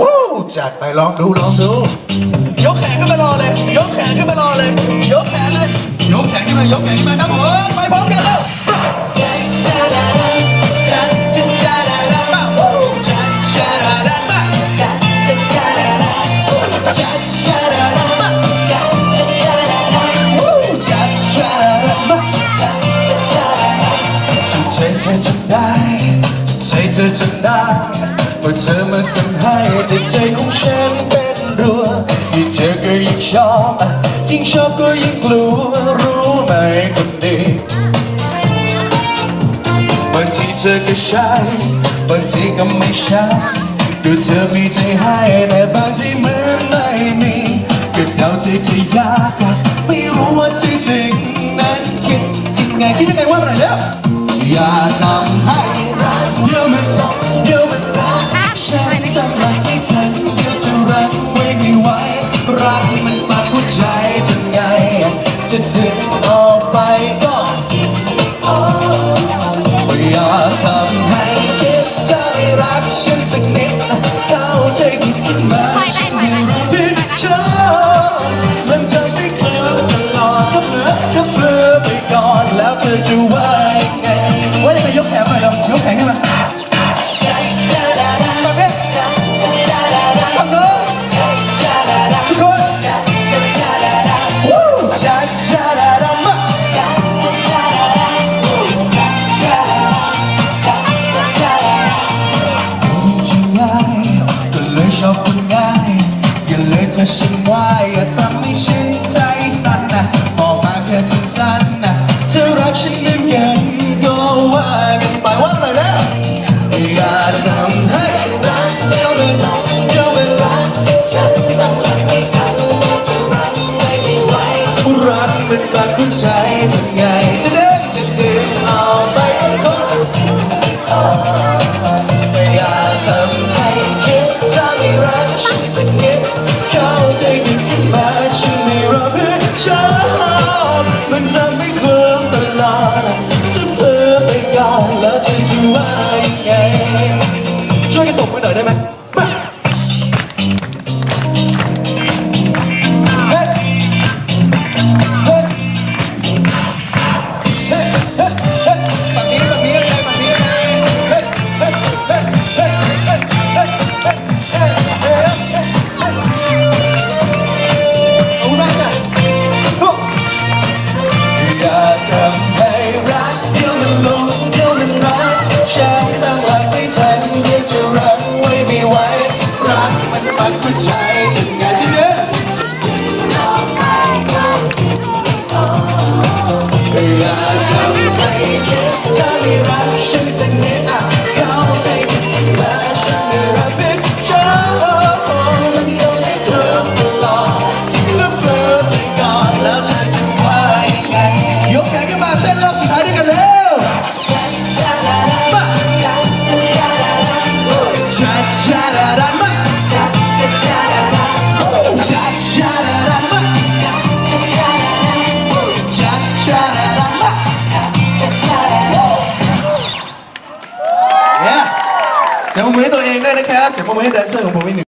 ว้าวจัดไปลองดูลองดู ยกแขนขึ้นมารอเลย ยกแขนขึ้นมารอเลย ยกแขนเลย ยกแขนขึ้นมายกแขนขึ้นมาครับผมไปพร้อมกันแล้วใจเธอจำได้ใจเธอจำได้ ว่าเธอมาทำให้จิตใจของฉันเป็นรัวยิ่งเจอก็ยิ่งชอบ ยิ่งชอบก็ยิ่งกลัวรู้ไหมคนดีบางทีเธอก็ใช่บางทีก็ไม่ใช่ดูเธอมีใจให้แต่บางทีเหมือนไม่มีก็เดาใจที่ยากไม่รู้ว่าที่จริงนั้นคิดยังไงคิดยังไงว่าอะไรแล้วอย่าทำให้ สั้นๆนะเธอรักฉันเหมือนกันก็ว่ากันไปว่าอะไรนะอย่าทำให้รักเดียวเป็นเดียวเป็นรักฉันต้องรักให้เธอจะรักไม่ได้ไหวรักเป็นรักคุณใช้ทำไงจะเดินจะเดินเอาไป Yeah. รักฉันสักนิด มือให้ตัวเองด้วยนะครับ เสียงปรบมือให้แดนเซอร์ของผมอีกหนึ่ง